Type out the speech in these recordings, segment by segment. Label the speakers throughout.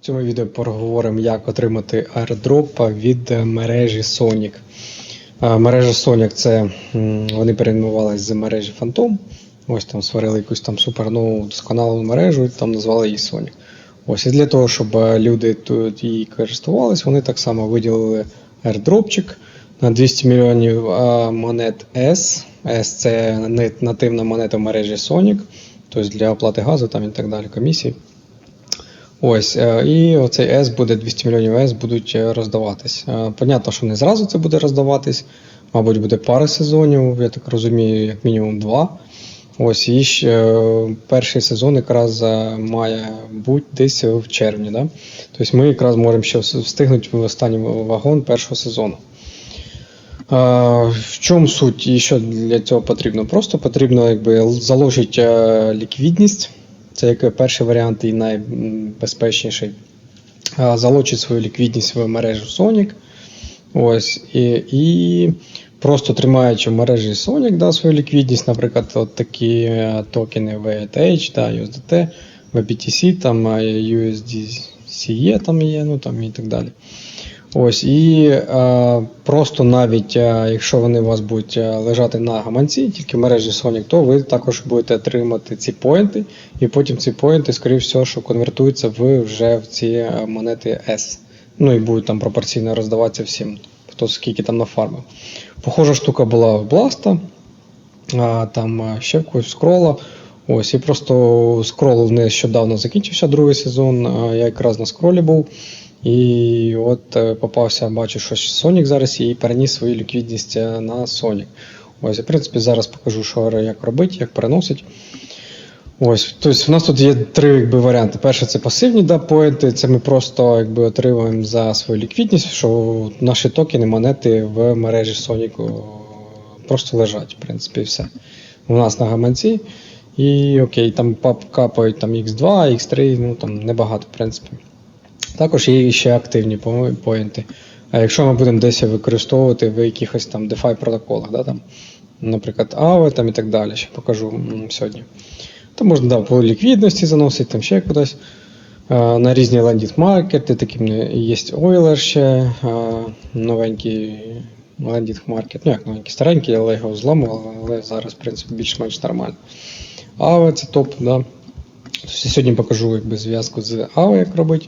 Speaker 1: В цьому відео поговоримо, як отримати airdrop від мережі Sonic. Мережа Sonic це вони перейменувалися з мережі Phantom. Ось там створили якусь там супернову досконалу мережу і там назвали її Sonic. Ось і для того, щоб е, люди тут її користувалися, вони так само виділили airdropчик на 200 мільйонів монет S. S це нативна монета мережі Sonic, тобто для оплати газу там і так далі, комісії. Ось, е, і оцей S буде 200 мільйонів S будуть е, роздаватись. Е, Понятно, що не зразу це буде роздаватись, мабуть, буде пара сезонів, я так розумію, як мінімум два. Ось, і ще перший сезон якраз має бути десь в червні. Да? Тобто ми якраз можемо ще встигнути в останній вагон першого сезону. В чому суть і що для цього потрібно? Просто потрібно якби, заложити ліквідність. Це як перший варіант і найбезпечніший. Залучить свою ліквідність в мережу Sonic. Ось, і, і просто тримаючи в мережі Sonic да, свою ліквідність, наприклад, от такі е, токени VETH, да, USDT, VBTC, там е, USDCE там є, ну там і так далі. Ось, і е, просто навіть е, якщо вони у вас будуть е, лежати на гаманці, тільки в мережі Sonic, то ви також будете отримати ці поінти, і потім ці поінти, скоріше всього, що конвертуються в вже в ці е, монети S. Ну і будуть там пропорційно роздаватися всім, хто скільки там нафармив. Похожа штука була в Blast, а, там е, ще в когось скрола. Ось, і просто скрол нещодавно закінчився другий сезон. Я якраз на скролі був. І от е, попався, бачу, що Sonic зараз і переніс свою ліквідність е, на Sonic. Ось, в принципі, зараз покажу, що як робити, як переносить. Ось, тобто в нас тут є три якби, варіанти. Перше це пасивні дапоінти. це ми просто якби, отримуємо за свою ліквідність, що наші токени, монети в мережі Sonic просто лежать, в принципі, все. У нас на гаманці. І окей, там капають там X2, X3, ну там небагато, в принципі. Також є ще активні по- поінти. А якщо ми будемо десь використовувати в якихось там DeFi протоколах, да, там, наприклад, AAVE там і так далі, ще покажу сьогодні. То можна да, по ліквідності заносити, там ще кудись. На різні лендінг маркети, таким є Euler ще, новенький лендінг маркет. Ну як новенький, старенький, але його зламували, але зараз, в принципі, більш-менш нормально. AAVE це топ, да. Сьогодні покажу якби, зв'язку з AAVE, як робити.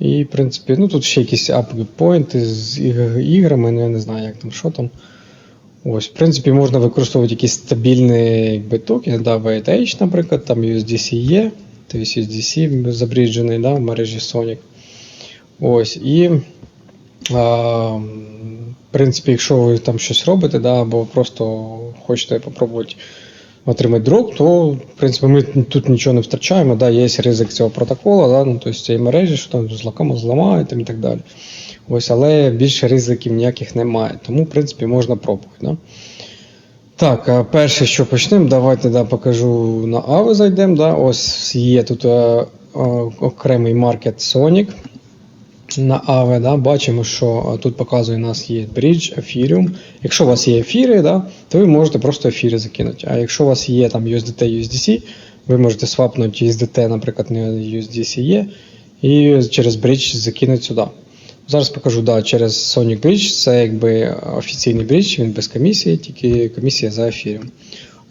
Speaker 1: І, в принципі, ну тут ще якісь аппойнти з іграми, ну я не знаю, як там, що там. Ось, в принципі, можна використовувати якісь стабільні якби, токени, да, VETH, наприклад, там USDC є, тобто USDC забріджений да, в мережі Sonic. Ось, і, а, в принципі, якщо ви там щось робите, да, або просто хочете попробувати отримати дроп, то в принципі ми тут нічого не втрачаємо. Да, є ризик цього протоколу, да, ну, тобто цієї мережі, що там злаками зламають і так далі. Ось, але більше ризиків ніяких немає. Тому, в принципі, можна пробувати. Да? Так, перше, що почнемо, давайте да, покажу на Aave зайдемо. Да? Ось є тут е, е, окремий маркет Sonic. На Aave, да, бачимо, що е, тут показує, у нас є Bridge, Ethereum. Якщо у вас є ефіри, да, то ви можете просто ефіри закинути. А якщо у вас є там USDT, USDC, ви можете свапнути USDT, наприклад, не USDC є, і через Bridge закинути сюди. Зараз покажу, да, через Sonic Bridge, це якби офіційний бридж, він без комісії, тільки комісія за ефіром.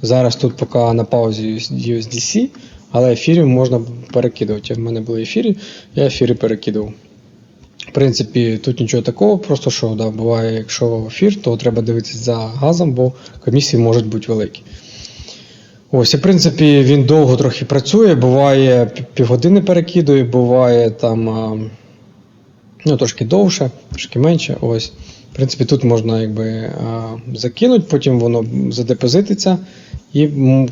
Speaker 1: Зараз тут поки на паузі USDC, але ефірів можна перекидувати. В мене були ефіри, я ефіри перекидав. Принципі, тут нічого такого, просто що да, буває, якщо ефір, то треба дивитися за газом, бо комісії можуть бути великі. Ось, і в принципі, він довго трохи працює, буває півгодини перекидує, буває там ну, трошки довше, трошки менше. Ось. В принципі, тут можна якби закинути, потім воно задепозититься, і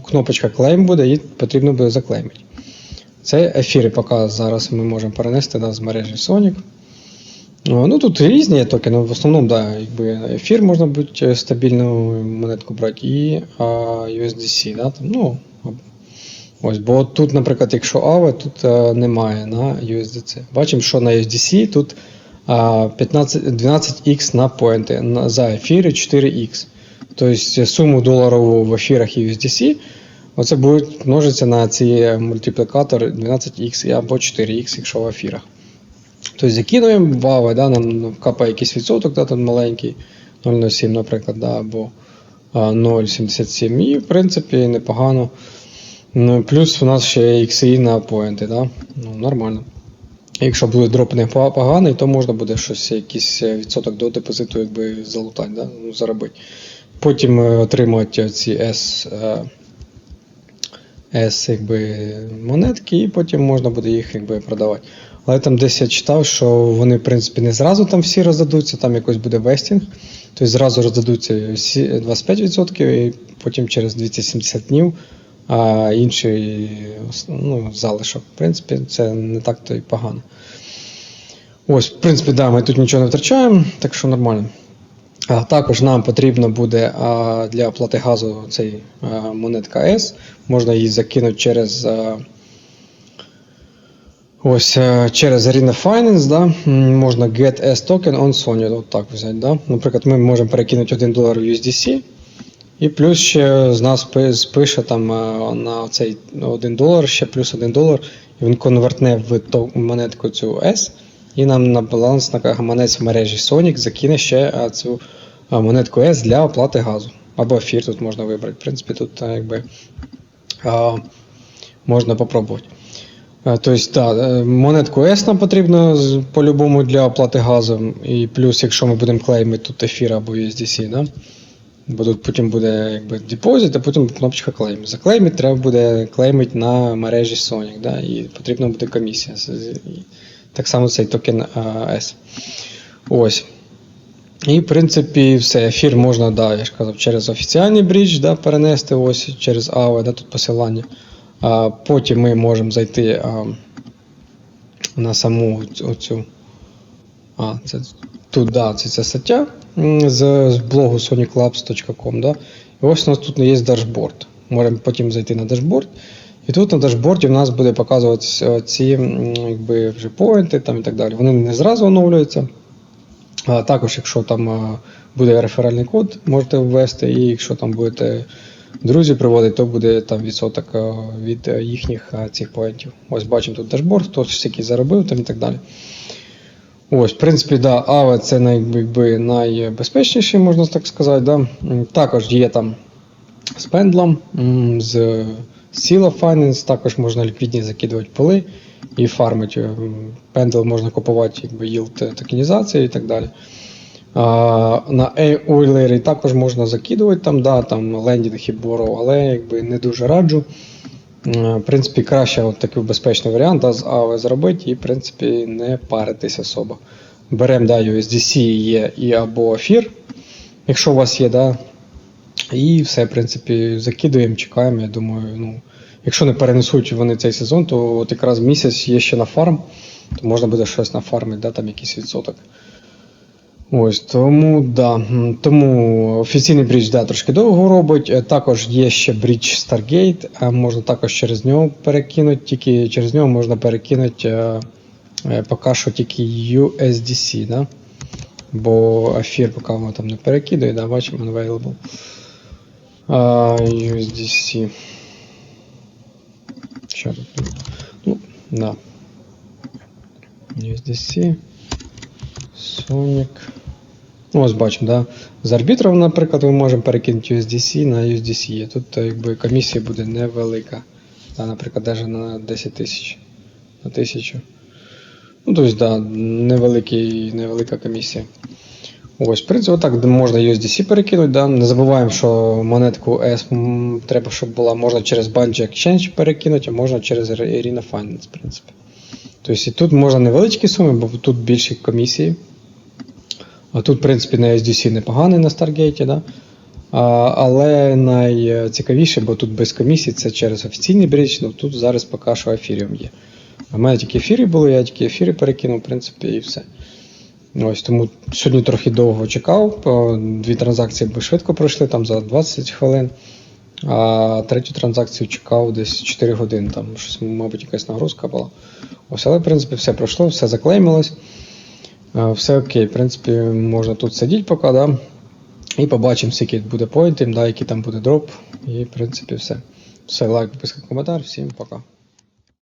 Speaker 1: кнопочка клейм буде, і потрібно буде заклеймити. Це ефіри поки зараз ми можемо перенести да, з мережі Sonic. Ну тут різні токени, в основному, да, якби ефір можна бути стабільну монетку брати, і а, USDC. Да, там, ну, ось, бо тут, наприклад, якщо AVE, тут а, немає на USDC. Бачимо, що на USDC тут а, 15, 12x на поінти, на, за ефіри 4x. Тобто суму доларову в ефірах USDC Оце будуть множитися на ці мультиплікатор 12х або 4х, якщо в ефірах. Тобто закидуємо вави, да, нам капає якийсь відсоток, да, там маленький, 0,07, наприклад, да, або 0,77. І, в принципі, непогано. Ну, плюс у нас ще XI на поінти, да? ну, нормально. Якщо буде дроп не поганий, то можна буде щось, якийсь відсоток до депозиту якби, залутати, да? ну, заробити. Потім е, отримати ці S, е, S якби, монетки, і потім можна буде їх якби, продавати. Але там десь я читав, що вони, в принципі, не зразу там всі роздадуться, там якось буде вестінг. Тобто зразу роздадуться всі 25%, і потім через 270 днів а інший ну, залишок. В принципі, це не так то й погано. Ось, в принципі, да, ми тут нічого не втрачаємо, так що нормально. А також нам потрібно буде а, для оплати газу цей а, монетка S. Можна її закинути через. А, Ось е, через Arena Finance, да, можна get S token on Sony, от так взяти. Да. Наприклад, ми можемо перекинути 1 долар в USDC, і плюс ще з нас спише там е, на цей 1 долар, ще плюс 1 долар, і він конвертне в монетку цю S, і нам на баланс на гаманець в мережі Sonic закине ще е, цю монетку S для оплати газу. Або ефір тут можна вибрати. В принципі, тут якби можна попробувати. Тобто, да, е, монетку S нам потрібно по-любому для оплати газу. І плюс, якщо ми будемо клеймити тут ефір або USDC, да? бо тут потім буде якби депозит, а потім кнопочка клейм. Заклеймити треба буде клеймити на мережі Sonic, да? і потрібна буде комісія. Так само цей токен е, S. Ось. І, в принципі, все. Ефір можна, да, я ж казав, через офіціальний брідж да, перенести ось через AOE, да, тут посилання. Потім ми можемо зайти на саму оцю. А, це тут, да, це ця стаття з, з блогу soniclabs.com. Да? І ось у нас тут є дашборд. Можемо потім зайти на дашборд. І тут на дашборді в нас буде показуватися ці якби, вже поінти там і так далі. Вони не зразу оновлюються. А також, якщо там буде реферальний код, можете ввести, і якщо там будете друзі приводити, то буде там відсоток від е, їхніх а, цих поінтів. Ось бачимо тут дашборд, хто скільки заробив там і так далі. Ось, в принципі, да, AVE це най, якби, найбезпечніший, можна так сказати. Да. Також є там з пендлом, з Sila Finance, також можна ліквідні закидувати поли і фармити. Пендл можна купувати якби, yield токенізації і так далі. На Euler також можна закидувати там, да, там лендінг і боров, але якби, не дуже раджу. Е, В принципі, краще от такий безпечний варіант да, з AVE зробити і, в принципі, не паритись особо. Беремо да, USDC є і або ефір, якщо у вас є, да, і все, в принципі, закидуємо, чекаємо. Я думаю, ну, якщо не перенесуть вони цей сезон, то от якраз місяць є ще на фарм, то можна буде щось нафармити, да, там якийсь відсоток. Ось, тому да. Тому офіційний брідж да, трошки довго робить. Е, Також є ще брідж Stargate, а можна також через нього перекинути, тільки через нього можна перекинути е, е, поки що тільки USDC, да? бо ефір поки воно там не перекидує, да, бачимо unavailable. А, USDC. Що тут? Ну, да. USDC. Sonic. Ну, ось бачимо, да? з арбітром, наприклад, ми можемо перекинути USDC на USDC. Тут е, якби, комісія буде невелика. Да, наприклад, навіть на 10 тисяч. На 1000. Ну, тобто, да, невеликий, невелика комісія. Ось, в принципі, так можна USDC перекинути. Да? Не забуваємо, що монетку S треба, щоб була можна через Bungie Exchange перекинути, а можна через Arena Finance, в принципі. Тобто і тут можна невеличкі суми, бо тут більші комісії. А тут, в принципі, на SDC непоганий на Stargate, да? а, але найцікавіше, бо тут без комісії, це через офіційний брідж, ну тут зараз поки що ефіріум є. У мене тільки ефірі були, я тільки ефіри перекинув, в принципі, і все. Ось тому сьогодні трохи довго чекав. Дві транзакції би швидко пройшли, там за 20 хвилин. А третю транзакцію чекав десь 4 години. Там щось, мабуть, якась нагрузка була. Ось, але, в принципі, все пройшло, все заклеймилось. Все окей, в принципі, можна тут сидіти поки, да? і побачимо, скільки буде поінтів, да, який там буде дроп, і в принципі все. Все, лайк, підписка, коментар. Всім пока.